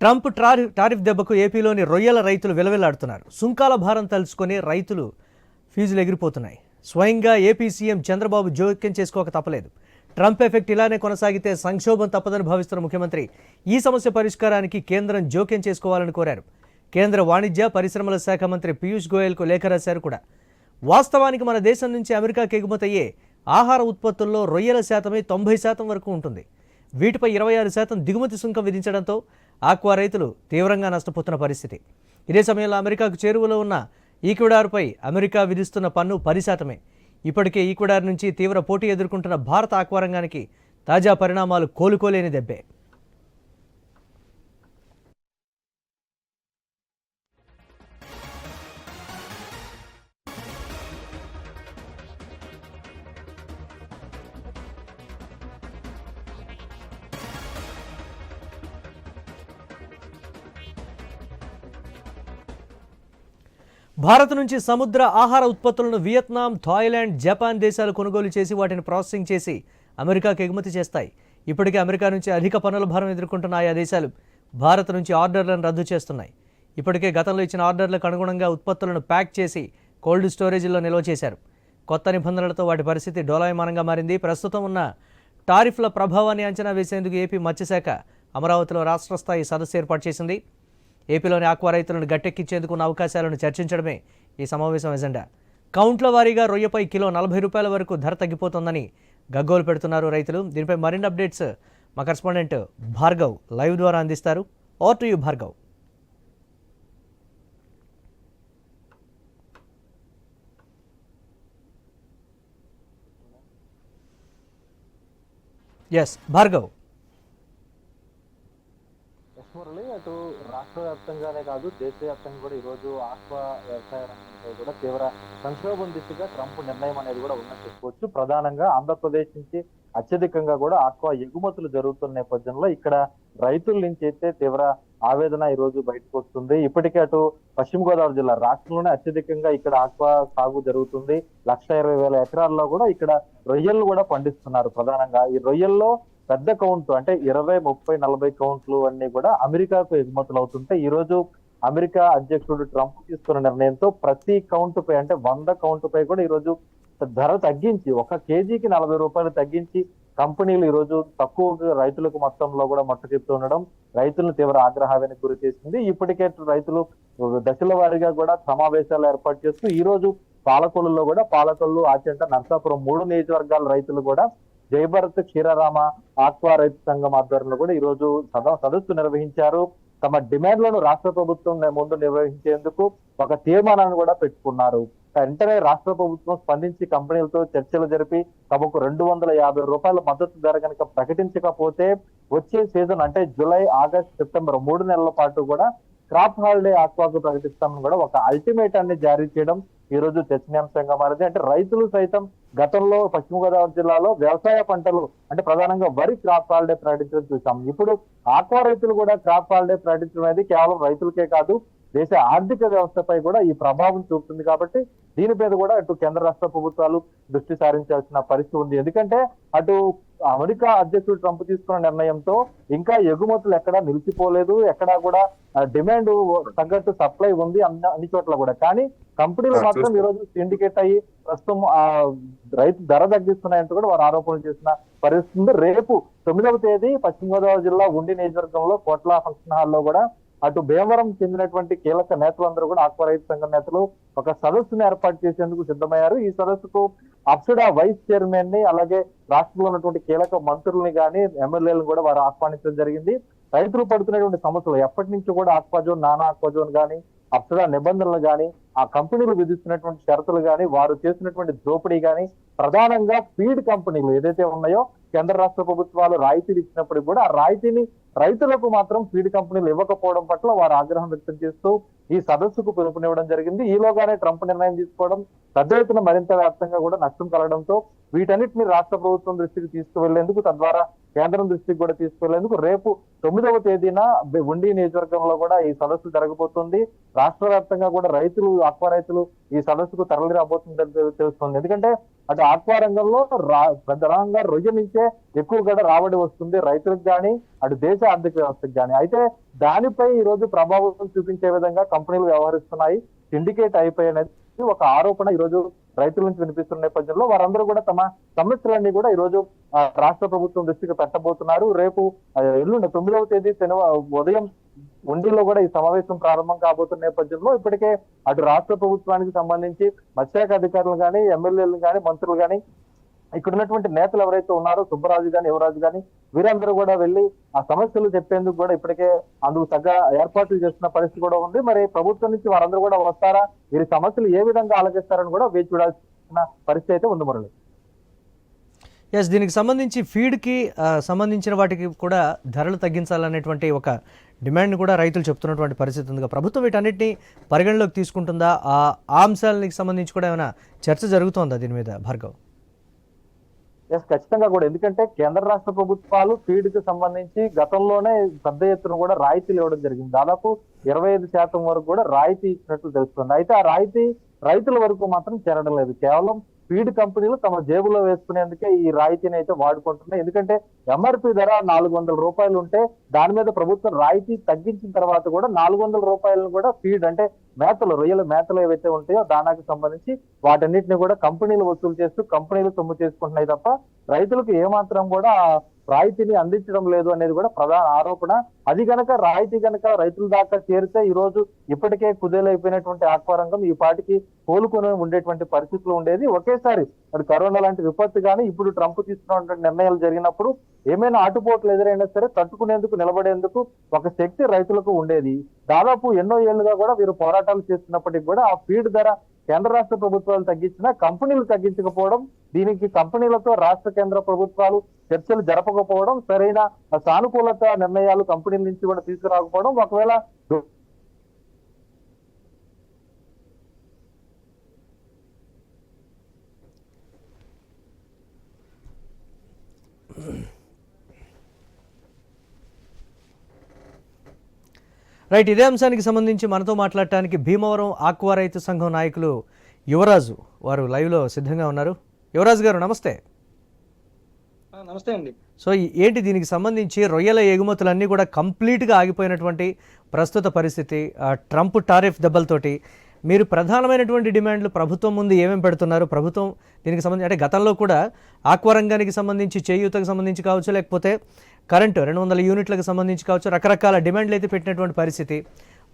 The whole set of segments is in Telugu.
ట్రంప్ టారి టారిఫ్ దెబ్బకు ఏపీలోని రొయ్యల రైతులు విలవిలాడుతున్నారు. సుంకాల భారం తలుచుకొని రైతులు ఫీజులు ఎగిరిపోతున్నాయి. స్వయంగా ఏపీ సీఎం చంద్రబాబు జోక్యం చేసుకోక తప్పలేదు. ట్రంప్ ఎఫెక్ట్ ఇలానే కొనసాగితే సంక్షోభం తప్పదని భావిస్తున్న ముఖ్యమంత్రి ఈ సమస్య పరిష్కారానికి కేంద్రం జోక్యం చేసుకోవాలని కోరారు. కేంద్ర వాణిజ్య పరిశ్రమల శాఖ మంత్రి పీయూష్ గోయల్కు లేఖ రాశారు కూడా. వాస్తవానికి మన దేశం నుంచి అమెరికాకి ఎగుమతయ్యే ఆహార ఉత్పత్తుల్లో రొయ్యల శాతమే తొంభై శాతం వరకు ఉంటుంది. వీటిపై ఇరవై ఆరు శాతం దిగుమతి సుంకం విధించడంతో ఆక్వా రైతులు తీవ్రంగా నష్టపోతున్న పరిస్థితి. ఇదే సమయంలో అమెరికాకు చేరువలో ఉన్న ఈక్వెడార్పై అమెరికా విధిస్తున్న పన్ను పది శాతమే. ఇప్పటికే ఈక్వెడార్ నుంచి తీవ్ర పోటీ ఎదుర్కొంటున్న భారత ఆక్వా రంగానికి తాజా పరిణామాలు కోలుకోలేని దెబ్బే. భారత్ నుంచి సముద్ర ఆహార ఉత్పత్తులను వియత్నాం థాయిలాండ్ జపాన్ దేశాలు కొనుగోలు చేసి వాటిని ప్రాసెసింగ్ చేసి అమెరికాకు ఎగుమతి చేస్తాయి. ఇప్పటికే అమెరికా నుంచి అధిక పన్నుల భారం ఎదుర్కొంటున్న ఆయా దేశాలు భారత్ నుంచి ఆర్డర్లను రద్దు చేస్తున్నాయి. ఇప్పటికే గతంలో ఇచ్చిన ఆర్డర్లకు అనుగుణంగా ఉత్పత్తులను ప్యాక్ చేసి కోల్డ్ స్టోరేజీల్లో నిల్వ చేశారు. కొత్త నిబంధనలతో వాటి పరిస్థితి డోలాయమానంగా మారింది. ప్రస్తుతం ఉన్న టారిఫ్ల ప్రభావాన్ని అంచనా వేసేందుకు ఏపీ మత్స్యశాఖ అమరావతిలో రాష్ట్ర స్థాయి సదస్సు ఏర్పాటు చేసింది. ఏపీలోని ఆక్వా రైతులను గట్టెక్కించేందుకు ఉన్న అవకాశాలను చర్చించడమే ఈ సమావేశం ఎజెండా. కౌంట్ల వారీగా రొయ్యపై కిలో నలభై రూపాయల వరకు ధర తగ్గిపోతోందని గగ్గోలు పెడుతున్నారు రైతులు. దీనిపై మరిన్ని అప్డేట్స్ మా కరెస్పాండెంట్ భార్గవ్ లైవ్ ద్వారా అందిస్తారు. Over to you Bhargav. Yes Bhargav. Murali అటు రాష్ట్రవ్యాప్తంగానే కాదు దేశవ్యాప్తంగా కూడా ఈరోజు ఆక్వా వ్యవసాయ రంగంపై కూడా తీవ్ర సంక్షోభం దిశగా ట్రంప్ నిర్ణయం అనేది కూడా ఉందని చెప్పుకోవచ్చు. ప్రధానంగా ఆంధ్రప్రదేశ్ నుంచి అత్యధికంగా కూడా ఆక్వా ఎగుమతులు జరుగుతున్న నేపథ్యంలో ఇక్కడ రైతుల నుంచి అయితే తీవ్ర ఆవేదన ఈ రోజు బయటకు వస్తుంది. ఇప్పటికే అటు పశ్చిమ గోదావరి జిల్లా రాష్ట్రంలోనే అత్యధికంగా ఇక్కడ ఆక్వా సాగు జరుగుతుంది. లక్ష ఇరవై వేల ఎకరాల్లో కూడా ఇక్కడ రొయ్యలు కూడా పండిస్తున్నారు ప్రధానంగా. ఈ రొయ్యల్లో పెద్ద కౌంట్ అంటే ఇరవై ముప్పై నలభై కౌంట్లు అన్ని కూడా అమెరికాకు ఎగుమతులు అవుతుంటే ఈ రోజు అమెరికా అధ్యక్షుడు ట్రంప్ తీసుకున్న నిర్ణయంతో ప్రతి కౌంట్ పై అంటే వంద కౌంట్ పై కూడా ఈ రోజు ధర తగ్గించి ఒక కేజీకి నలభై రూపాయలు తగ్గించి కంపెనీలు ఈ రోజు తక్కువ రైతులకు మొత్తంలో కూడా మట్టు చెప్తూ ఉండడం రైతులను తీవ్ర ఆగ్రహానికి గురి చేసింది. ఇప్పటికే రైతులు దశల వారీగా కూడా సమావేశాలు ఏర్పాటు చేస్తూ ఈ రోజు పాలకొల్లులో కూడా పాలకొల్లు ఆచంట నర్సాపురం మూడు నియోజకవర్గాల రైతులు కూడా జయభరత్ క్షీరారామ ఆక్వా రైతు సంఘం ఆధ్వర్యంలో కూడా ఈ రోజు సద- సదస్సు నిర్వహించారు. తమ డిమాండ్లను రాష్ట్ర ప్రభుత్వం ముందు నిర్వహించేందుకు ఒక తీర్మానాన్ని కూడా పెట్టుకున్నారు. వెంటనే రాష్ట్ర ప్రభుత్వం స్పందించి కంపెనీలతో చర్చలు జరిపి తమకు రెండు వందల యాభై రూపాయల మద్దతు ధర కనుక ప్రకటించకపోతే వచ్చే సీజన్ అంటే జూలై ఆగస్ట్ సెప్టెంబర్ మూడు నెలల పాటు కూడా క్రాప్ హాలిడే ఆక్వాకు ప్రకటిస్తామని కూడా ఒక అల్టిమేటాన్ని జారీ చేయడం ఈ రోజు చర్చనీయాంశంగా మారింది. అంటే రైతులు సైతం గతంలో పశ్చిమ గోదావరి జిల్లాలో వ్యవసాయ పంటలు అంటే ప్రధానంగా వరి క్రాప్ హాలిడే ప్రకటించడం చూసాం. ఇప్పుడు ఆక్వా రైతులు కూడా క్రాప్ హాలిడే ప్రకటించడం అనేది కేవలం రైతులకే కాదు దేశ ఆర్థిక వ్యవస్థపై కూడా ఈ ప్రభావం చూపుతుంది కాబట్టి దీని మీద కూడా అటు కేంద్ర రాష్ట్ర ప్రభుత్వాలు దృష్టి సారించాల్సిన పరిస్థితి ఉంది. ఎందుకంటే అటు అమెరికా అధ్యక్షుడు ట్రంప్ తీసుకున్న నిర్ణయంతో ఇంకా ఎగుమతులు ఎక్కడా నిలిచిపోలేదు. ఎక్కడా కూడా డిమాండ్ తగ్గట్టు సప్లై ఉంది అన్ని అన్ని చోట్ల కూడా. కానీ కంపెనీలు మాత్రం. ఈ రోజు సిండికేట్ అయ్యి ప్రస్తుతం ఆ రైతు ధర తగ్గిస్తున్నాయంటూ కూడా వారు ఆరోపణలు చేసిన పరిస్థితి రేపు తొమ్మిదవ తేదీ పశ్చిమ గోదావరి జిల్లా ఉండి నియోజకవర్గంలో కోట్ల ఫంక్షన్ హాల్లో కూడా అటు భీమవరం చెందినటువంటి కీలక నేతలందరూ కూడా ఆక్వా రైతు సంఘం నేతలు ఒక సదస్సును ఏర్పాటు చేసేందుకు సిద్ధమయ్యారు. ఈ సదస్సుకు అప్సుడా వైస్ చైర్మన్ని అలాగే రాష్ట్రంలో ఉన్నటువంటి కీలక మంత్రుల్ని కానీ ఎమ్మెల్యేలను కూడా వారు ఆహ్వానించడం జరిగింది. రైతులు పడుతున్నటువంటి సమస్యలు ఎప్పటి నుంచి కూడా ఆక్వా జోన్ నానా ఆక్వా జోన్ కానీ అప్సరా నిబంధనలు కానీ ఆ కంపెనీలు విధిస్తున్నటువంటి షరతులు కానీ వారు చేసినటువంటి దోపిడీ కానీ ప్రధానంగా ఫీడ్ కంపెనీలు ఏదైతే ఉన్నాయో కేంద్ర రాష్ట్ర ప్రభుత్వాలు రాయితీలు ఇచ్చినప్పుడు కూడా ఆ రాయితీని రైతులకు మాత్రం ఫీడ్ కంపెనీలు ఇవ్వకపోవడం పట్ల వారు ఆగ్రహం వ్యక్తం చేస్తూ ఈ సదస్సుకు పిలుపునివ్వడం జరిగింది. ఈలోగానే ట్రంప్ నిర్ణయం తీసుకోవడం పెద్ద ఎత్తున మరింత వ్యాప్తంగా కూడా నష్టం కలగడంతో వీటన్నిటిని రాష్ట్ర ప్రభుత్వం దృష్టికి తీసుకువెళ్ళేందుకు తద్వారా కేంద్రం దృష్టికి కూడా తీసుకువెళ్ళేందుకు రేపు తొమ్మిదవ తేదీన ఉండి నియోజకవర్గంలో కూడా ఈ సదస్సు జరగబోతుంది. రాష్ట్ర వ్యాప్తంగా కూడా రైతులు ఆత్మ రైతులు ఈ సదస్సుకు తరలి రాబోతుందని తెలుస్తుంది. ఎందుకంటే అటు ఆక్వా రంగంలో రా- ప్రధానంగా రొయ్య నుంచే ఎక్కువ రాబడి వస్తుంది రైతులకు కానీ అటు దేశ ఆర్థిక వ్యవస్థకు కానీ అయితే దానిపై ఈ రోజు ప్రభావం చూపించే విధంగా కంపెనీలు వ్యవహరిస్తున్నాయి. సిండికేట్ అయిపోయినది ఒక ఆరోపణ ఈ రోజు రైతుల నుంచి వినిపిస్తున్న నేపథ్యంలో వారందరూ కూడా తమ సమస్యలన్నీ కూడా ఈ రోజు రాష్ట్ర ప్రభుత్వం దృష్టికి పెట్టబోతున్నారు. రేపు ఎల్లుండి తొమ్మిదవ తేదీ శనివారం ఉదయం ఉండిలో కూడా ఈ సమావేశం ప్రారంభం కాబోతున్న నేపథ్యంలో ఇప్పటికే అటు రాష్ట్ర ప్రభుత్వానికి సంబంధించి మత్స్యాక అధికారులు కానీ ఎమ్మెల్యేలు కానీ మంత్రులు కానీ ఇక్కడ ఉన్నటువంటి నేతలు ఎవరైతే ఉన్నారో సుబ్బరాజు గాని యువరాజు గాని వీరందరూ కూడా వెళ్ళి ఆ సమస్యలు చెప్పేందుకు కూడా ఇప్పటికే అందుకు తగ్గ ఏర్పాట్లు చేస్తున్న పరిస్థితి కూడా ఉంది. మరి ప్రభుత్వం నుంచి వారందరూ కూడా వస్తారా? వీరి సమస్యలు ఏ విధంగా ఆలోచిస్తారని కూడా వేచి చూడాల్సిన పరిస్థితి అయితే ఉంది మురళి. ఎస్ దీనికి సంబంధించి ఫీడ్కి సంబంధించిన వాటికి కూడా ధరలు తగ్గించాలనేటువంటి ఒక డిమాండ్ కూడా రైతులు చెప్తున్నటువంటి పరిస్థితి ఉంది. ప్రభుత్వం వీటన్నిటిని పరిగణలోకి తీసుకుంటుందా? ఆ ఆ అంశాలకు సంబంధించి కూడా ఏమైనా చర్చ జరుగుతోందా దీని మీద భార్గవ్? ఎస్ ఖచ్చితంగా కూడా. ఎందుకంటే కేంద్ర రాష్ట్ర ప్రభుత్వాలు ఫీడ్కి సంబంధించి గతంలోనే పెద్ద ఎత్తున కూడా రాయితీలు ఇవ్వడం జరిగింది. దాదాపు ఇరవై ఐదు శాతం వరకు కూడా రాయితీ ఇచ్చినట్లు తెలుస్తుంది. అయితే ఆ రాయితీ రైతుల వరకు మాత్రం చేరడం లేదు. కేవలం ఫీడ్ కంపెనీలు తమ జేబులో వేసుకునేందుకే ఈ రాయితీని అయితే వాడుకుంటున్నాయి. ఎందుకంటే ఎంఆర్పి ధర నాలుగు వందల రూపాయలు ఉంటే దాని మీద ప్రభుత్వం రాయితీ తగ్గించిన తర్వాత కూడా నాలుగు వందల రూపాయలను కూడా ఫీడ్ అంటే మేతలు రొయ్యల మేతలు ఏవైతే ఉంటాయో దానాకి సంబంధించి వాటన్నిటిని కూడా కంపెనీలు వసూలు చేస్తూ కంపెనీలు సొమ్ము చేసుకుంటున్నాయి తప్ప రైతులకు ఏమాత్రం కూడా రాయితీని అందించడం లేదు అనేది కూడా ప్రధాన ఆరోపణ. అది గనక రాయితీ గనక రైతుల దాకా చేరితే ఈ రోజు ఇప్పటికే కుదేలైపోయినటువంటి ఆక్వారంగం ఈ పాటికి కోలుకొని ఉండేటువంటి పరిస్థితులు ఉండేది. ఒకేసారి మరి కరోనా లాంటి విపత్తు కానీ ఇప్పుడు ట్రంప్ తీసుకున్నటువంటి నిర్ణయాలు జరిగినప్పుడు ఏమైనా ఆటుపోట్లు ఎదురైనా సరే తట్టుకునేందుకు నిలబడేందుకు ఒక శక్తి రైతులకు ఉండేది. దాదాపు ఎన్నో ఏళ్ళుగా కూడా వీరు పోరాటాలు చేస్తున్నప్పటికీ కూడా ఆ ఫీడ్ ధర కేంద్ర రాష్ట్ర ప్రభుత్వాలు తగ్గించినా కంపెనీలు తగ్గించకపోవడం దీనికి కంపెనీలతో రాష్ట్ర కేంద్ర ప్రభుత్వాలు చర్చలు జరపకపోవడం సరైన సానుకూలత నిర్ణయాలు కంపెనీల నుంచి కూడా తీసుకురాకపోవడం ఒకవేళ రైట్ ఇదే అంశానికి సంబంధించి మనతో మాట్లాడటానికి భీమవరం ఆక్వా రైతు సంఘం నాయకులు యువరాజు వారు లైవ్లో సిద్ధంగా ఉన్నారు. యువరాజు గారు నమస్తే. నమస్తే అండి. సో ఏంటి దీనికి సంబంధించి రొయ్యల ఎగుమతులన్నీ కూడా కంప్లీట్గా ఆగిపోయినటువంటి ప్రస్తుత పరిస్థితి ట్రంప్ టారిఫ్ దెబ్బలతోటి మీరు ప్రధానమైనటువంటి డిమాండ్లు ప్రభుత్వం ముందు ఏమేమి పెడుతున్నారు? ప్రభుత్వం దీనికి సంబంధించి అంటే గతంలో కూడా ఆక్వా రంగానికి సంబంధించి చేయూతకు సంబంధించి కావచ్చు లేకపోతే కరెంటు రెండు వందల యూనిట్లకు సంబంధించి కావచ్చు రకరకాల డిమాండ్లు అయితే పెట్టినటువంటి పరిస్థితి.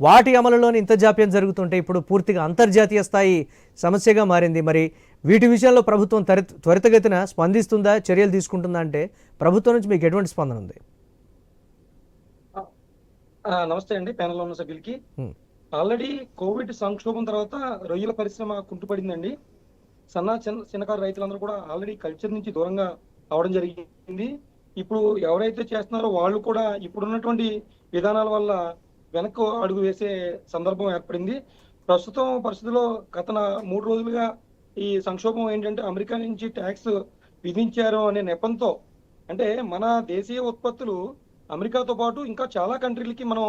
వాటి అమలులోని ఇంత జాప్యం జరుగుతుంటే ఇప్పుడు పూర్తిగా అంతర్జాతీయ స్థాయి సమస్యగా మారింది. మరి వీటి విషయంలో ప్రభుత్వం త్వరిత త్వరితగతిన స్పందిస్తుందా? చర్యలు తీసుకుంటుందా? అంటే ప్రభుత్వం నుంచి మీకు ఎటువంటి స్పందన ఉంది? నమస్తే అండి. ప్యానెల్లో ఉన్న సభ్యులకి. ఆల్రెడీ కోవిడ్ సంక్షోభం తర్వాత రొయ్యల పరిశ్రమ కుంటుపడిందండి. సన్న చిన్న చిన్నకారు రైతులందరూ కూడా ఆల్రెడీ కల్చర్ నుంచి దూరంగా అవడం జరిగింది. ఇప్పుడు ఎవరైతే చేస్తున్నారో వాళ్ళు కూడా ఇప్పుడున్నటువంటి విధానాల వల్ల వెనక్కు అడుగు వేసే సందర్భం ఏర్పడింది. ప్రస్తుతం పరిస్థితిలో గత మూడు రోజులుగా ఈ సంక్షోభం ఏంటంటే అమెరికా నుంచి ట్యాక్స్ విధించారు అనే నెపంతో అంటే మన దేశీయ ఉత్పత్తులు అమెరికాతో పాటు ఇంకా చాలా కంట్రీలకి మనం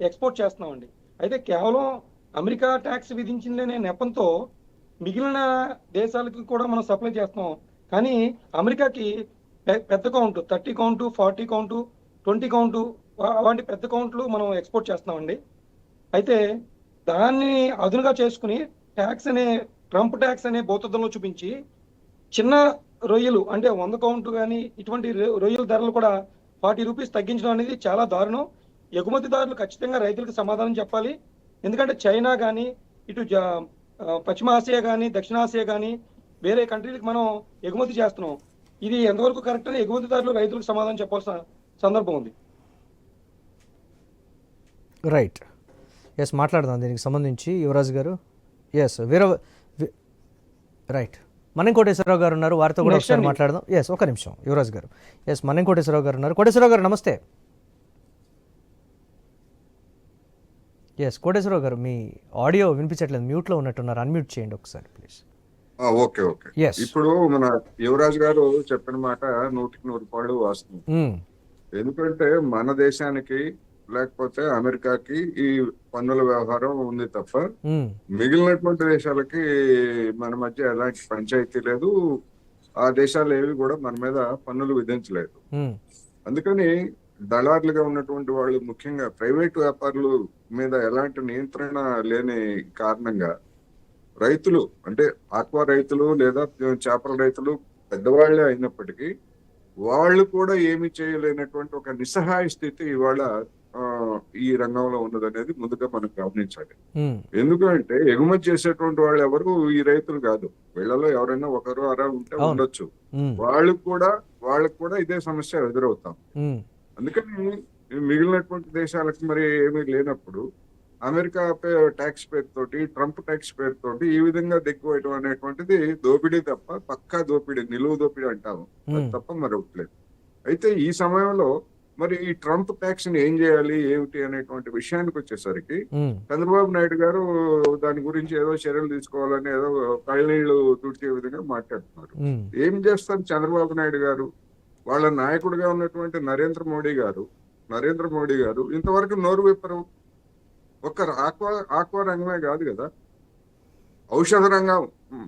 ఎక్స్పోర్ట్ చేస్తున్నామండి. అయితే కేవలం అమెరికా ట్యాక్స్ విధించిందనే నెపంతో మిగిలిన దేశాలకు కూడా మనం సప్లై చేస్తాం కానీ అమెరికాకి పెద్ద count thirty count forty count twenty count అలాంటి పెద్ద కౌంట్లు మనం ఎక్స్పోర్ట్ చేస్తామండి అయితే దాన్ని అదునుగా చేసుకుని ట్యాక్స్ అనే ట్రంప్ ట్యాక్స్ అనే భూతద్దంలో చూపించి చిన్న రొయ్యలు అంటే వంద కౌంట్ కానీ ఇటువంటి రొ- రొయ్యల ధరలు కూడా ఫార్టీ రూపీస్ తగ్గించడం అనేది చాలా దారుణం. ఎగుమతిదారులు ఖచ్చితంగా రైతులకు సమాధానం చెప్పాలి. ఎందుకంటే చైనా కానీ ఇటు పశ్చిమ ఆసియా కానీ దక్షిణాసియా కానీ వేరే కంట్రీలకు మనం ఎగుమతి చేస్తున్నాం. ఇది ఎంతవరకు కరెక్ట్ అని ఎగుమతిదారులు రైతులకు సమాధానం చెప్పాల్సిన సందర్భం ఉంది. రైట్ ఎస్ మాట్లాడదాం దీనికి సంబంధించి యువరాజు గారు. ఎస్ వీర రైట్ మన్నం కోటేశ్వరరావు గారు ఉన్నారు. వారితో కూడా ఒకసారి. మాట్లాడదాం. ఎస్ ఒక నిమిషం. యువరాజు గారు. ఎస్ మన్నం కోటేశ్వరరావు గారు ఉన్నారు. కోటేశ్వరరావు గారు నమస్తే. ఎస్ కోటేశ్వరరావు గారు మీ ఆడియో వినిపించట్లేదు మ్యూట్లో ఉన్నట్టున్నారు అన్మ్యూట్ చేయండి ఒకసారి ప్లీజ్. Okay okay. ఇప్పుడు మన యువరాజ్ గారు చెప్పిన మాట నూటికి నూరు పాళ్ళు వాస్తవం. ఎందుకంటే మన దేశానికి లేకపోతే అమెరికాకి ఈ పన్నుల వ్యవహారం ఉంది తప్ప మిగిలినటువంటి దేశాలకి మన మధ్య ఎలాంటి పంచాయతీ లేదు. ఆ దేశాలు ఏవి కూడా మన మీద పన్నులు విధించలేదు. అందుకని దళారులుగా ఉన్నటువంటి వాళ్ళు ముఖ్యంగా ప్రైవేట్ వ్యాపారులు మీద ఎలాంటి నియంత్రణ లేని కారణంగా రైతులు అంటే ఆక్వా రైతులు లేదా చేపల రైతులు పెద్దవాళ్ళే అయినప్పటికీ వాళ్ళు కూడా ఏమి చేయలేనటువంటి ఒక నిస్సహాయ స్థితి ఇవాళ ఈ రంగంలో ఉన్నదనేది ముందుగా మనం గమనించాలి. ఎందుకంటే ఎగుమతి చేసేటువంటి వాళ్ళు ఎవరు? ఈ రైతులు కాదు. వీళ్ళలో ఎవరైనా ఒకరు అరా ఉంటే. ఉండొచ్చు. వాళ్ళకు కూడా వాళ్ళకు కూడా ఇదే సమస్య ఎదురవుతాం. అందుకని మిగిలినటువంటి దేశాలకు మరి ఏమీ లేనప్పుడు అమెరికా ట్యాక్స్ పేరుతోటి ట్రంప్ ట్యాక్స్ పేరుతోటి ఈ విధంగా దిక్కువేయడం అనేటువంటిది దోపిడీ తప్ప పక్కా దోపిడీ నిలువు దోపిడీ అంటాము. తప్ప మరొకటి లేదు. అయితే ఈ సమయంలో మరి ఈ ట్రంప్ ట్యాక్స్ని ఏం చేయాలి ఏమిటి అనేటువంటి విషయానికి వచ్చేసరికి చంద్రబాబు నాయుడు గారు దాని గురించి ఏదో చర్యలు తీసుకోవాలని ఏదో కళ్ళనీళ్ళు తుడిచే విధంగా మాట్లాడుతున్నారు. ఏం చేస్తారు చంద్రబాబు నాయుడు గారు? వాళ్ళ నాయకుడిగా ఉన్నటువంటి నరేంద్ర మోడీ గారు నరేంద్ర మోడీ గారు ఇంతవరకు నోరు విప్పరు. ఒక్క ఆక్వా ఆక్వా రంగమే కాదు కదా. ఔషధ రంగం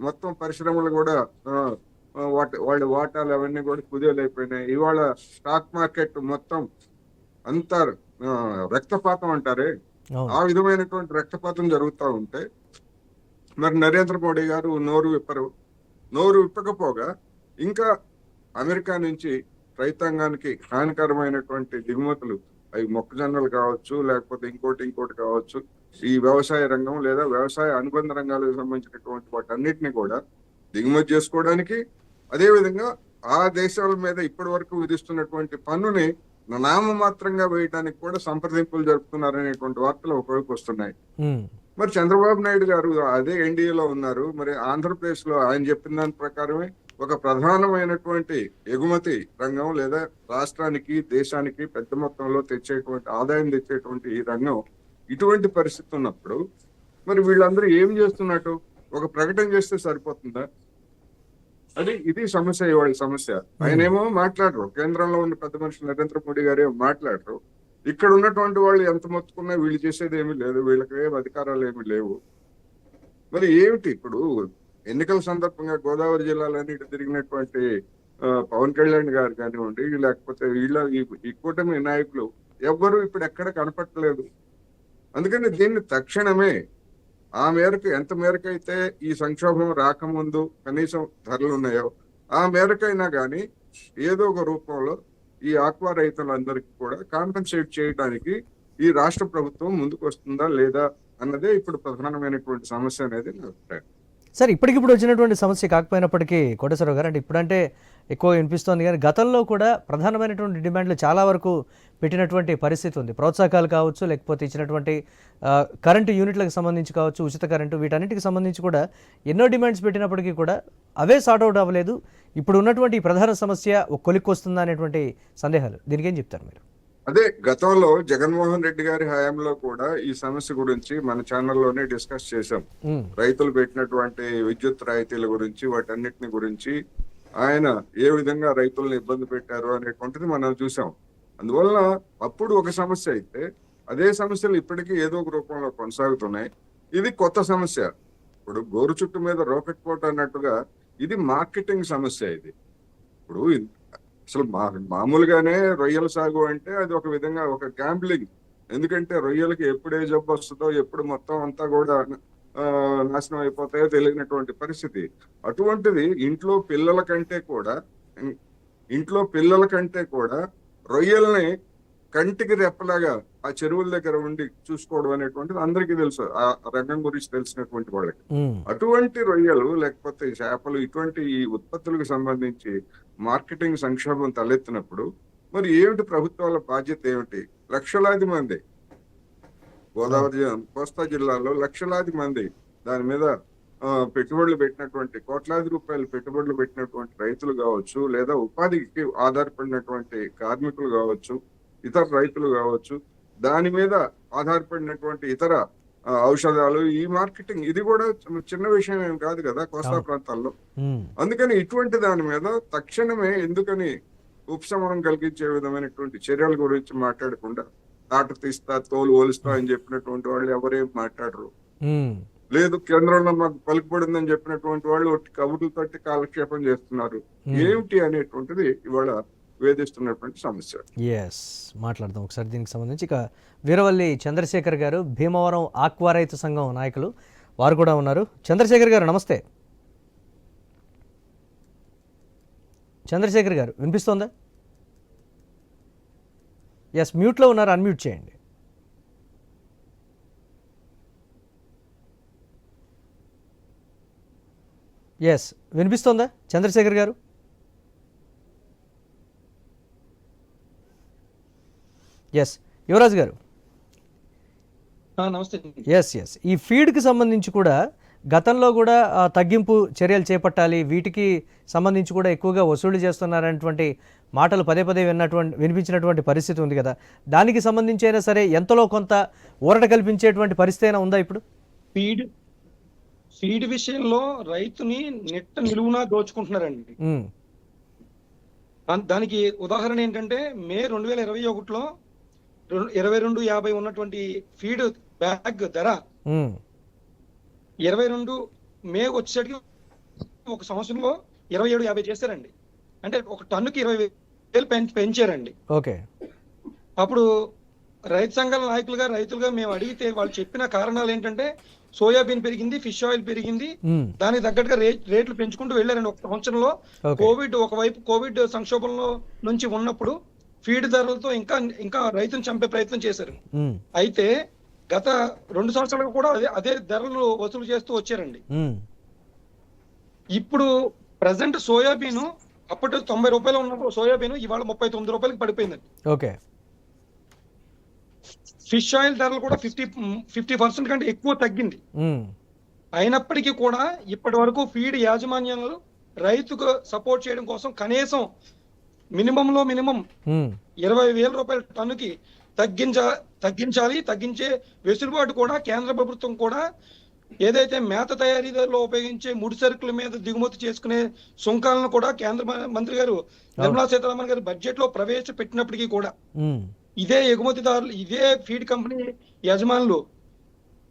మొత్తం పరిశ్రమలు కూడా వాటి వాళ్ళ వాటాలు అవన్నీ కూడా కుదేలైపోయినాయి. ఇవాళ స్టాక్ మార్కెట్ మొత్తం అంతా రక్తపాతం అంటారే? ఆ విధమైనటువంటి రక్తపాతం జరుగుతూ ఉంటే మరి నరేంద్ర మోడీ గారు నోరు విప్పరు. నోరు విప్పకపోగా ఇంకా అమెరికా నుంచి రైతాంగానికి హానికరమైనటువంటి దిగుమతులు అవి మొక్కజొన్నలు కావచ్చు లేకపోతే ఇంకోటి ఇంకోటి కావచ్చు ఈ వ్యవసాయ రంగం లేదా వ్యవసాయ అనుబంధ రంగాలకు సంబంధించినటువంటి వాటన్నిటిని కూడా దిగుమతి చేసుకోవడానికి అదే విధంగా ఆ దేశాల మీద ఇప్పటి వరకు విధిస్తున్నటువంటి పన్నుని నామమాత్రంగా వేయడానికి కూడా సంప్రదింపులు జరుపుతున్నారనేటువంటి వార్తలు ఒకవైపు వస్తున్నాయి. మరి చంద్రబాబు నాయుడు గారు అదే ఎన్డీఏలో ఉన్నారు. మరి ఆంధ్రప్రదేశ్లో ఆయన చెప్పిన దాని ప్రకారమే ఒక ప్రధానమైనటువంటి ఎగుమతి రంగం లేదా రాష్ట్రానికి దేశానికి పెద్ద మొత్తంలో తెచ్చేటువంటి ఆదాయం తెచ్చేటువంటి ఈ రంగం ఇటువంటి పరిస్థితి ఉన్నప్పుడు మరి వీళ్ళందరూ ఏం చేస్తున్నట్టు? ఒక ప్రకటన చేస్తే సరిపోతుందా? అది ఇది సమస్య ఇవాళ సమస్య. ఆయనేమో మాట్లాడరు. కేంద్రంలో ఉన్న పెద్ద మనుషులు నరేంద్ర మోడీ గారు ఏమో మాట్లాడరు. ఇక్కడ ఉన్నటువంటి వాళ్ళు ఎంత మొత్తుకున్నా వీళ్ళు చేసేది ఏమీ లేదు. వీళ్ళకి ఏం అధికారాలు ఏమీ లేవు. మరి ఏమిటి ఇప్పుడు ఎన్నికల సందర్భంగా గోదావరి జిల్లాలన్నిటి తిరిగినటువంటి పవన్ కళ్యాణ్ గారు కానివ్వండి లేకపోతే వీళ్ళ ఈ- కూటమి నాయకులు ఎవ్వరు ఇప్పుడు ఎక్కడ కనపట్టలేదు అందుకని దీన్ని తక్షణమే ఆ మేరకు ఎంత మేరకు అయితే ఈ సంక్షోభం రాకముందు కనీసం ధరలు ఉన్నాయో ఆ మేరకైనా కానీ ఏదో ఒక రూపంలో ఈ ఆక్వా రైతులందరికీ కూడా కాంపెన్సేట్ చేయడానికి ఈ రాష్ట్ర ప్రభుత్వం ముందుకు వస్తుందా లేదా అన్నదే ఇప్పుడు ప్రధానమైనటువంటి సమస్య అనేది నా అభిప్రాయం. సార్ ఇప్పటికిప్పుడు వచ్చినటువంటి సమస్య కాకపోయినప్పటికీ కోటేశ్వరరావు గారు అంటే ఇప్పుడంటే ఎక్కువ వినిపిస్తోంది కానీ గతంలో కూడా ప్రధానమైనటువంటి డిమాండ్లు చాలా వరకు పెట్టినటువంటి పరిస్థితి ఉంది. ప్రోత్సాహకాలు కావచ్చు లేకపోతే ఇచ్చినటువంటి కరెంటు యూనిట్లకు సంబంధించి కావచ్చు ఉచిత కరెంటు వీటన్నిటికి సంబంధించి కూడా ఎన్నో డిమాండ్స్ పెట్టినప్పటికీ కూడా అవే సార్ట్ అవుట్ అవ్వలేదు. ఇప్పుడు ఉన్నటువంటి ప్రధాన సమస్య ఒక కొలిక్కి వస్తుందా అనేటువంటి సందేహాలు. దీనికి ఏం చెప్తారు మీరు? అదే గతంలో జగన్మోహన్ రెడ్డి గారి హయాంలో కూడా ఈ సమస్య గురించి మన ఛానల్లోనే డిస్కస్ చేశాం. రైతులు పెట్టినటువంటి విద్యుత్ రాయితీల గురించి వాటన్నిటిని గురించి ఆయన ఏ విధంగా రైతులను ఇబ్బంది పెట్టారు అనేటువంటిది మనం చూసాం అందువలన అప్పుడు ఒక సమస్య అయితే అదే సమస్యలు ఇప్పటికీ ఏదో ఒక రూపంలో కొనసాగుతున్నాయి. ఇది కొత్త సమస్య. ఇప్పుడు గోరు చుట్టు మీద రోకెట్ పోట్ అన్నట్టుగా ఇది మార్కెటింగ్ సమస్య ఇది. ఇప్పుడు అసలు మా మామూలుగానే రొయ్యల సాగు అంటే అది ఒక విధంగా ఒక గ్యాంబ్లింగ్ ఎందుకంటే రొయ్యలకి ఎప్పుడు ఏ జబ్బు వస్తుందో ఎప్పుడు మొత్తం అంతా కూడా నాశనం అయిపోతాయో తెలియనటువంటి పరిస్థితి. అటువంటిది ఇంట్లో పిల్లల కంటే కూడా ఇంట్లో పిల్లల కంటే కూడా రొయ్యల్ని కంటికి రెప్పలాగా ఆ చెరువుల దగ్గర ఉండి చూసుకోవడం అనేటువంటిది అందరికీ తెలుసు. ఆ రంగం గురించి తెలిసినటువంటి వాళ్ళకి. అటువంటి రొయ్యలు లేకపోతే చేపలు ఇటువంటి ఈ ఉత్పత్తులకు సంబంధించి మార్కెటింగ్ సంక్షోభం తలెత్తినప్పుడు మరి ఏమిటి ప్రభుత్వాల బాధ్యత ఏమిటి? లక్షలాది మంది. గోదావరి కోస్తా జిల్లాలో లక్షలాది మంది. దాని మీద పెట్టుబడులు పెట్టినటువంటి కోట్లాది రూపాయలు పెట్టుబడులు పెట్టినటువంటి రైతులు కావచ్చు లేదా ఉపాధికి ఆధారపడినటువంటి కార్మికులు కావచ్చు ఇతర రైతులు కావచ్చు దాని మీద ఆధారపడినటువంటి ఇతర ఔషధాలు ఈ మార్కెటింగ్ ఇది కూడా చిన్న విషయం ఏం కాదు కదా కోస్తా. ప్రాంతాల్లో. అందుకని ఇటువంటి దాని మీద తక్షణమే ఎందుకని ఉపశమనం కలిగించే విధమైనటువంటి చర్యల గురించి మాట్లాడకుండా తాట తీస్తా తోలు ఓలుస్తా అని చెప్పినటువంటి వాళ్ళు ఎవరేం మాట్లాడరు. లేదు కేంద్రంలో మాకు పలుకుబడిందని చెప్పినటువంటి వాళ్ళు ఒట్టి కబుర్లతోటి కాలక్షేపం చేస్తున్నారు. ఏమిటి అనేటువంటిది ఇవాళ వేధిస్తున్నటువంటి సమస్య. ఎస్ మాట్లాడదాం ఒకసారి దీనికి సంబంధించి. ఇక వీరవల్లి చంద్రశేఖర్ గారు భీమవరం ఆక్వా రైతు సంఘం నాయకులు వారు కూడా ఉన్నారు. చంద్రశేఖర్ గారు నమస్తే. చంద్రశేఖర్ గారు వినిపిస్తోందా? ఎస్ మ్యూట్లో ఉన్నారు అన్మ్యూట్ చేయండి. ఎస్ వినిపిస్తోందా చంద్రశేఖర్ గారు? ఎస్ యువరాజ్ గారు నమస్తే. ఎస్ ఎస్ ఈ ఫీడ్కి సంబంధించి కూడా గతంలో కూడా తగ్గింపు చర్యలు చేపట్టాలి. వీటికి సంబంధించి కూడా ఎక్కువగా వసూలు చేస్తున్నారనేటువంటి మాటలు పదే పదే విన్నటువంటి వినిపించినటువంటి పరిస్థితి ఉంది కదా. దానికి సంబంధించి అయినా సరే ఎంతలో కొంత ఊరట కల్పించేటువంటి పరిస్థితి అయినా ఉందా ఇప్పుడు? ఫీడ్ ఫీడ్ విషయంలో రైతుని నెట్ట నిలువునా దోచుకుంటున్నారండి. దానికి ఉదాహరణ ఏంటంటే మే రెండు వేల ఇరవై ఒకటిలో ఇరవై రెండు యాభై ఉన్నటువంటి ఫీడ్ బ్యాగ్ ధర ఇరవై రెండు మే వచ్చేసరికి ఒక సంవత్సరంలో ఇరవై ఏడు యాభై చేశారండి. అంటే ఒక టన్నుకి ఇరవై వేలు పెంచ్- పెంచారండి. ఓకే. అప్పుడు రైతు సంఘాల నాయకులుగా రైతులుగా మేము అడిగితే వాళ్ళు చెప్పిన కారణాలు ఏంటంటే సోయాబీన్ పెరిగింది ఫిష్ ఆయిల్ పెరిగింది. దానికి తగ్గట్టుగా రేట్ రేట్లు పెంచుకుంటూ వెళ్ళారండి. ఒక సంవత్సరంలో కోవిడ్ ఒకవైపు కోవిడ్ సంక్షోభంలో నుంచి ఉన్నప్పుడు ఫీడ్ ధరలతో ఇంకా ఇంకా రైతును చంపే ప్రయత్నం చేశారు. అయితే గత రెండు సంవత్సరాలుగా కూడా అదే అదే ధరలు వసూలు చేస్తూ వచ్చారండి. ఇప్పుడు ప్రజెంట్ సోయాబీన్ అప్పటి తొంభై రూపాయలు ఉన్న సోయాబీన్ ఇవాళ ముప్పై తొమ్మిది రూపాయలకి పడిపోయిందండి. ఓకే. ఫిష్ ఆయిల్ ధరలు కూడా ఫిఫ్టీ ఫిఫ్టీ పర్సెంట్ కంటే ఎక్కువ తగ్గింది. అయినప్పటికీ కూడా ఇప్పటి వరకు ఫీడ్ యాజమాన్యాలు రైతుకు సపోర్ట్ చేయడం కోసం కనీసం మినిమం లో మినిమం ఇరవై వేల రూపాయల టన్నుకి తగ్గించ తగ్గించాలి తగ్గించే వెసులుబాటు కూడా కేంద్ర ప్రభుత్వం కూడా ఏదైతే మేత తయారీదారులో ఉపయోగించే ముడి సరుకుల మీద దిగుమతి చేసుకునే సుంకాలను కూడా కేంద్ర మంత్రి గారు నిర్మలా సీతారామన్ గారు బడ్జెట్లో ప్రవేశపెట్టినప్పటికీ కూడా ఇదే ఎగుమతిదారులు ఇదే ఫీడ్ కంపెనీ యజమానులు.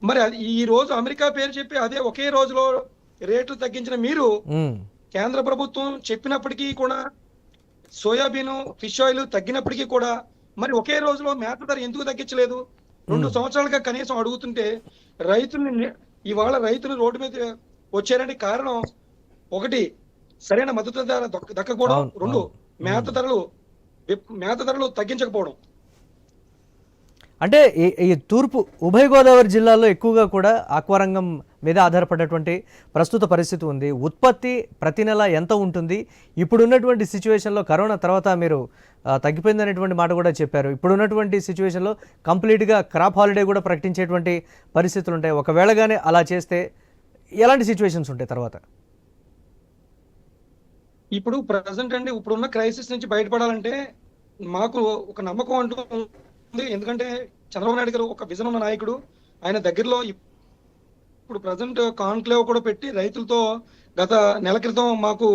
మరి ఈ రోజు అమెరికా పేరు చెప్పి అదే ఒకే రోజులో రేట్లు తగ్గించిన మీరు కేంద్ర ప్రభుత్వం చెప్పినప్పటికీ కూడా సోయాబీన్ ఫిష్ ఆయిల్ తగ్గినప్పటికీ కూడా మరి ఒకే రోజులో మేత ధర ఎందుకు తగ్గించలేదు? రెండు సంవత్సరాలుగా కనీసం అడుగుతుంటే రైతుల్ని ని- ఇవాళ రైతులు రోడ్డు మీద వచ్చారంటే కారణం ఒకటి సరైన మద్దతు ధర దక్క- దక్కకపోవడం రెండు. మేత ధరలు మేత ధరలు తగ్గించకపోవడం. అంటే ఈ తూర్పు ఉభయ గోదావరి జిల్లాల్లో ఎక్కువగా కూడా ఆక్వారంగం మీద ఆధారపడేటువంటి ప్రస్తుత పరిస్థితి ఉంది. ఉత్పత్తి ప్రతి నెల ఎంత ఉంటుంది? ఇప్పుడున్నటువంటి సిచ్యువేషన్లో కరోనా తర్వాత మీరు తగ్గిపోయిందనేటువంటి మాట కూడా చెప్పారు. ఇప్పుడు ఉన్నటువంటి సిచ్యువేషన్లో కంప్లీట్గా క్రాప్ హాలిడే కూడా ప్రకటించేటువంటి పరిస్థితులు ఉంటాయి. ఒకవేళగానే అలా చేస్తే ఎలాంటి సిచ్యువేషన్స్ ఉంటాయి తర్వాత? ఇప్పుడు ప్రజెంట్ అండి ఇప్పుడున్న క్రైసిస్ నుంచి బయటపడాలంటే మాకు ఒక నమ్మకం అంటూ ఉంది. ఎందుకంటే చంద్రబాబు నాయుడు గారు ఒక విజన్ ఉన్న నాయకుడు. ఆయన దగ్గరలో ఇప్పుడు ప్రజెంట్ కాన్క్లేవ్ కూడా పెట్టి రైతులతో గత నెల క్రితం మాకు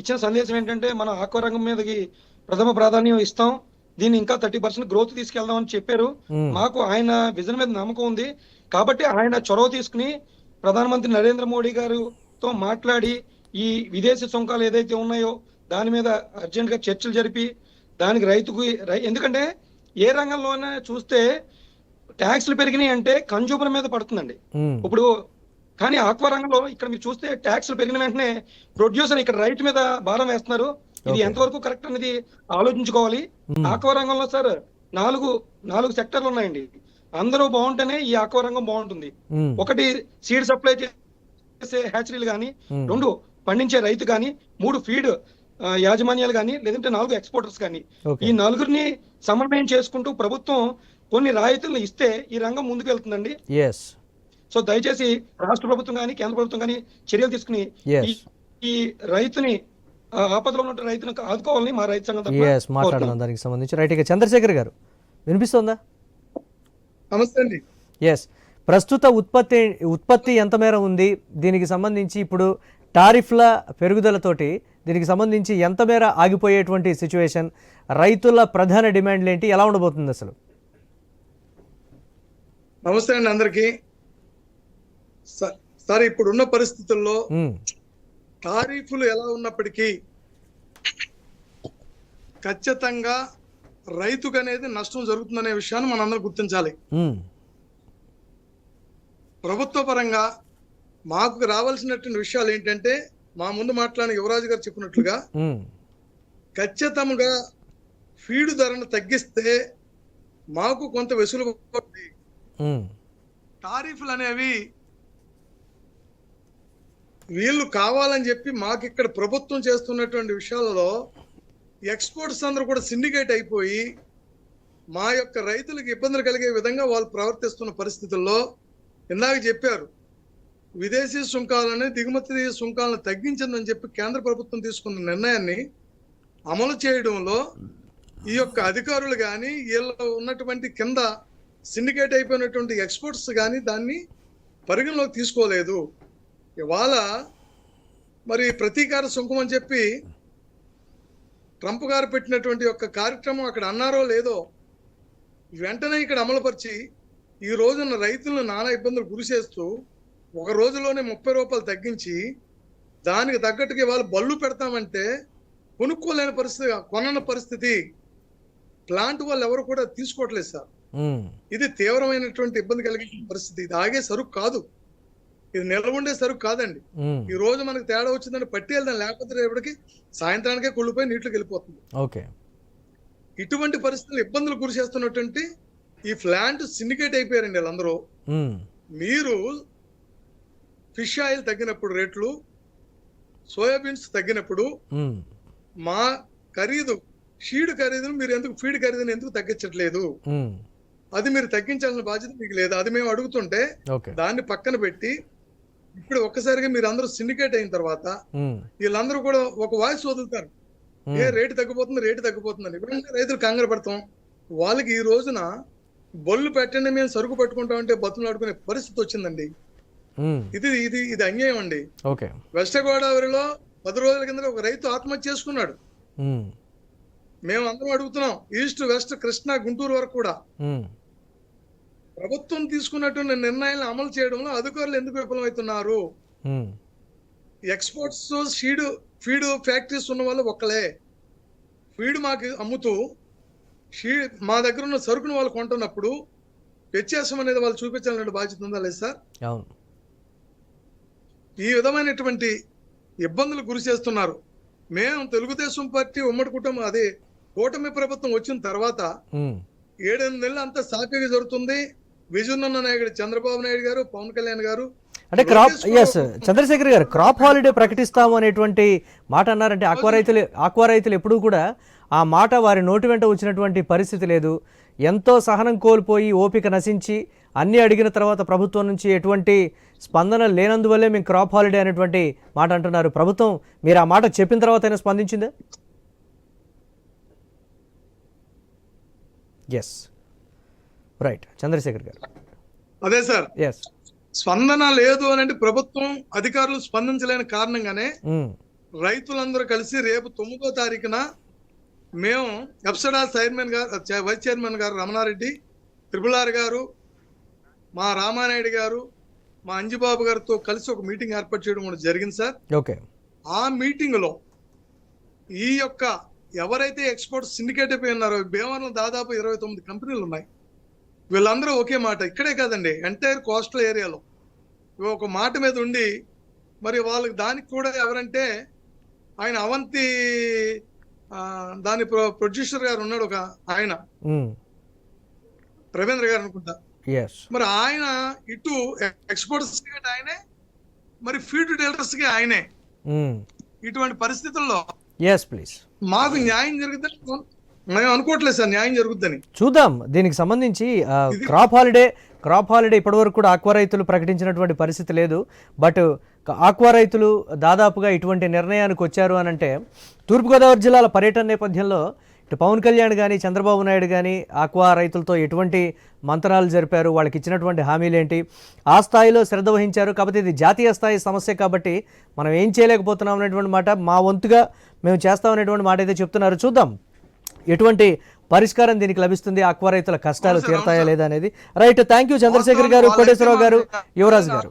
ఇచ్చిన సందేశం ఏంటంటే మన ఆక్వా రంగం మీదకి ప్రథమ ప్రాధాన్యం ఇస్తాం. దీన్ని ఇంకా థర్టీ పర్సెంట్ గ్రోత్ తీసుకెళ్దాం అని చెప్పారు. మాకు ఆయన విజన్ మీద నమ్మకం ఉంది. కాబట్టి ఆయన చొరవ తీసుకుని ప్రధానమంత్రి నరేంద్ర మోడీ గారితో మాట్లాడి ఈ విదేశీ సుంకాలు ఏదైతే ఉన్నాయో దాని మీద అర్జెంట్గా చర్చలు జరిపి దానికి రైతుకు ఎందుకంటే ఏ రంగంలోనే చూస్తే ట్యాక్స్లు పెరిగినాయి అంటే కన్జ్యూమర్ మీద పడుతుందండి. ఇప్పుడు కానీ ఆక్వా రంగంలో ఇక్కడ మీరు చూస్తే ట్యాక్స్లు పెరిగిన వెంటనే ప్రొడ్యూసర్ ఇక్కడ రైతు మీద భారం వేస్తున్నారు. ఇది. ఎంతవరకు కరెక్ట్ అనేది ఆలోచించుకోవాలి. ఆక్వా రంగంలో సార్ నాలుగు నాలుగు సెక్టర్లు ఉన్నాయండి. అందరూ బాగుంటేనే ఈ ఆక్వా రంగం బాగుంటుంది ఒకటి సీడ్ సప్లై చేసే హ్యాచరీలు కానీ. రెండు పండించే రైతు కానీ మూడు ఫీడ్ యాజమాన్యాలు కానీ లేదంటే నాలుగు ఎక్స్పోర్టర్స్ కానీ. ఈ నలుగురిని సమన్వయం చేసుకుంటూ ప్రభుత్వం కొన్ని రాయితీలను ఇస్తే ఈ రంగం ముందుకు వెళ్తుందండి. సో దయచేసి రాష్ట్ర ప్రభుత్వం కానీ కేంద్ర ప్రభుత్వం కానీ చర్యలు తీసుకుని Yes. ఈ- రైతుని ఆపదలో ఉన్న రైతును ఆదుకోవాలని మా రైతు సంఘం ఎస్ మాట్లాడదాం దానికి సంబంధించి. రైట్ ఇక చంద్రశేఖర్ గారు వినిపిస్తుందా? నమస్తే అండి. ఎస్ ప్రస్తుత ఉత్పత్తి ఉత్పత్తి ఎంత మేర ఉంది? దీనికి సంబంధించి ఇప్పుడు టారిఫ్ల పెరుగుదలతోటి దీనికి సంబంధించి ఎంత మేర ఆగిపోయేటువంటి సిచ్యువేషన్ రైతుల ప్రధాన డిమాండ్లు ఏంటి ఎలా ఉండబోతుంది అసలు? నమస్తే అండి అందరికి. సార్ ఇప్పుడున్న పరిస్థితుల్లో ఉమ్, టారిఫ్లు ఎలా ఉన్నప్పటికీ ఖచ్చితంగా రైతుకు అనేది నష్టం జరుగుతుందనే విషయాన్ని మనందరం గుర్తించాలి. ప్రభుత్వ పరంగా మాకు రావాల్సినటువంటి విషయాలు ఏంటంటే మా ముందు మాట్లాడిన యువరాజు గారు చెప్పినట్లుగా ఖచ్చితంగా ఫీడ్ ధరను తగ్గిస్తే మాకు కొంత వెసులుబాటు. ఉమ్, టారిఫ్లు అనేవి వీళ్ళు కావాలని చెప్పి మాకు ఇక్కడ ప్రభుత్వం చేస్తున్నటువంటి విషయాలలో ఎక్స్పోర్ట్స్ అందరూ కూడా సిండికేట్ అయిపోయి మా యొక్క రైతులకు ఇబ్బందులు కలిగే విధంగా వాళ్ళు ప్రవర్తిస్తున్న పరిస్థితుల్లో ఇందాక చెప్పారు విదేశీ సుంకాలని దిగుమతి సుంకాలను తగ్గించిందని చెప్పి కేంద్ర ప్రభుత్వం తీసుకున్న నిర్ణయాన్ని అమలు చేయడంలో ఈ యొక్క అధికారులు కానీ వీళ్ళు ఉన్నటువంటి కింద సిండికేట్ అయిపోయినటువంటి ఎక్స్పోర్ట్స్ కానీ దాన్ని పరిగణలోకి తీసుకోలేదు. ఇవాళ మరి ప్రతీకార సుంకం అని చెప్పి ట్రంప్ గారు పెట్టినటువంటి యొక్క కార్యక్రమం అక్కడ అన్నారో లేదో వెంటనే ఇక్కడ అమలుపరిచి ఈ రోజున రైతులను నానా ఇబ్బందులు గురి చేస్తూ ఒక రోజులోనే ముప్పై రూపాయలు తగ్గించి దానికి తగ్గట్టుగా ఇవాళ బళ్ళు పెడతామంటే కొనుక్కోలేని పరిస్థితి కొనని పరిస్థితి. ప్లాంట్ వాళ్ళు ఎవరు కూడా తీసుకోవట్లేదు సార్. ఇది తీవ్రమైనటువంటి ఇబ్బంది కలిగించిన పరిస్థితి. ఇది ఆగే సరుకు కాదు. ఇది నిల్వ ఉండే సరుకు కాదండి. ఈ రోజు మనకు తేడా వచ్చిందని పట్టి వెళ్దాం లేకపోతే రేపటికి సాయంత్రానికే కుళ్ళిపోయి నీటిలోకి వెళ్ళిపోతుంది. ఓకే. ఇటువంటి పరిస్థితులు ఇబ్బందులు గురి చేస్తున్నటువంటి ఈ ప్లాంట్ సిండికేట్ అయిపోయారండి వీళ్ళందరూ. మీరు ఫిష్ ఆయిల్ తగ్గినప్పుడు రేట్లు సోయాబీన్స్ తగ్గినప్పుడు మా ఖరీదు షీడ్ ఖరీదును మీరు ఎందుకు ఫీడ్ ఖరీదును ఎందుకు తగ్గించట్లేదు? అది మీరు తగ్గించాల్సిన బాధ్యత మీకు లేదు? అది మేము అడుగుతుంటే దాన్ని పక్కన పెట్టి ఇప్పుడు ఒక్కసారిగా మీరు అందరూ సిండికేట్ అయిన తర్వాత వీళ్ళందరూ కూడా ఒక వాయిస్ వదులుతారు. ఏ రేటు తగ్గిపోతుంది రేటు తగ్గిపోతుందని. రైతులు కంగారు పడతాం. వాళ్ళకి ఈ రోజున బొల్లు పెట్టండి మేము సరుకు పట్టుకుంటామంటే బతులు ఆడుకునే పరిస్థితి వచ్చిందండి. ఇది ఇది ఇది అన్యాయం అండి. వెస్ట్ గోదావరిలో పది రోజుల కింద ఒక రైతు ఆత్మహత్య చేసుకున్నాడు. మేము అందరం అడుగుతున్నాం ఈస్ట్ వెస్ట్ కృష్ణా గుంటూరు వరకు కూడా. ప్రభుత్వం తీసుకున్నటువంటి నిర్ణయాలను అమలు చేయడంలో అధికారులు ఎందుకు విఫలమవుతున్నారు? ఎక్స్పోర్ట్స్ షీడ్ ఫీడ్ ఫ్యాక్టరీస్ ఉన్న వాళ్ళు ఒక్కలే. ఫీడ్ మాకు అమ్ముతూ షీడ్ మా దగ్గర ఉన్న సరుకును వాళ్ళు కొంటున్నప్పుడు వ్యత్యాసం అనేది వాళ్ళు చూపించాలనే బాధ్యత ఉందా లేదు సార్? అవును. ఈ విధమైనటువంటి ఇబ్బందులు గురి చేస్తున్నారు. మేము తెలుగుదేశం పార్టీ ఉమ్మడి కుటుంబం అదే కూటమి ప్రభుత్వం వచ్చిన తర్వాత ఏడెనిమిది నెలలు అంతా సాఫీగా జరుగుతుంది. విజయనన్న నాయుడు చంద్రబాబు నాయుడు గారు పవన్ కళ్యాణ్ గారు అంటే క్రాప్ ఎస్ చంద్రశేఖర్ గారు క్రాప్ హాలిడే ప్రకటిస్తాము అనేటువంటి మాట అన్నారంటే ఆక్వా రైతులు ఆక్వా రైతులు ఎప్పుడూ కూడా ఆ మాట వారి నోటి వెంట వచ్చినటువంటి పరిస్థితి లేదు. ఎంతో సహనం కోల్పోయి ఓపిక నశించి అన్ని అడిగిన తర్వాత ప్రభుత్వం నుంచి ఎటువంటి స్పందన లేనందువల్లే మేము క్రాప్ హాలిడే అనేటువంటి మాట అంటున్నారు. ప్రభుత్వం మీరు ఆ మాట చెప్పిన తర్వాత అయినా స్పందించిందా? ఎస్ రైట్ చంద్రశేఖర్ గారు. అదే సార్. ఎస్ స్పందన లేదు అని అంటే ప్రభుత్వం అధికారులు స్పందించలేని కారణంగానే రైతులందరూ కలిసి రేపు తొమ్మిదో తారీఖున మేము ఎఫ్సడా చైర్మన్ గారు వైస్ చైర్మన్ గారు రమణారెడ్డి త్రిపుల్ ఆర్ గారు మా రామానాయుడు గారు మా అంజిబాబు గారితో కలిసి ఒక మీటింగ్ ఏర్పాటు చేయడం కూడా జరిగింది సార్. ఓకే ఆ మీటింగ్లో ఈ యొక్క ఎవరైతే ఎక్స్పోర్ట్ సిండికేట్ అయిపోయి ఉన్నారో భీమవరంలో దాదాపు ఇరవై తొమ్మిది కంపెనీలు ఉన్నాయి. వీళ్ళందరూ ఒకే మాట ఇక్కడే కాదండి ఎంటైర్ కోస్టల్ ఏరియాలో ఒక మాట మీద ఉండి మరి వాళ్ళకి దానికి కూడా ఎవరంటే ఆయన అవంతి దాని ప్రొ- ప్రొడ్యూసర్ గారు ఉన్నాడు ఒక ఆయన. రవీంద్ర గారు అనుకుంటా. మరి ఆయన ఇటు ఎక్స్పోర్ట్స్ ఆయనే మరి ఫీడ్ డీలర్స్కి ఆయనే. ఇటువంటి పరిస్థితుల్లో ప్లీజ్ మాకు న్యాయం జరుగుద్దని మేము అనుకోవట్లేదు సార్ న్యాయం జరుగుద్దని. చూద్దాం. దీనికి సంబంధించి క్రాప్ హాలిడే క్రాప్ హాలిడే ఇప్పటివరకు కూడా ఆక్వా రైతులు ప్రకటించినటువంటి పరిస్థితి లేదు. బట్ ఆక్వా రైతులు దాదాపుగా ఇటువంటి నిర్ణయానికి వచ్చారు అని అంటే తూర్పుగోదావరి జిల్లాల పర్యటన నేపథ్యంలో ఇటు పవన్ కళ్యాణ్ కానీ చంద్రబాబు నాయుడు కానీ ఆక్వా రైతులతో ఎటువంటి మంత్రాలు జరిపారు? వాళ్ళకి ఇచ్చినటువంటి హామీలేంటి ఆ స్థాయిలో శ్రద్ధ వహించారు. కాబట్టి ఇది జాతీయ స్థాయి సమస్య కాబట్టి మనం ఏం చేయలేకపోతున్నాం అనేటువంటి మాట మా వంతుగా మేము చేస్తామనేటువంటి మాట అయితే చెప్తున్నారు. చూద్దాం. ఎటువంటి పరిష్కారం దీనికి లభిస్తుంది? అక్వా రైతుల కష్టాలు తీరతాయా లేదా అనేది. రైట్ థ్యాంక్ యూ చంద్రశేఖర్ గారు కోటేశ్వరరావు గారు యువరాజ్ గారు.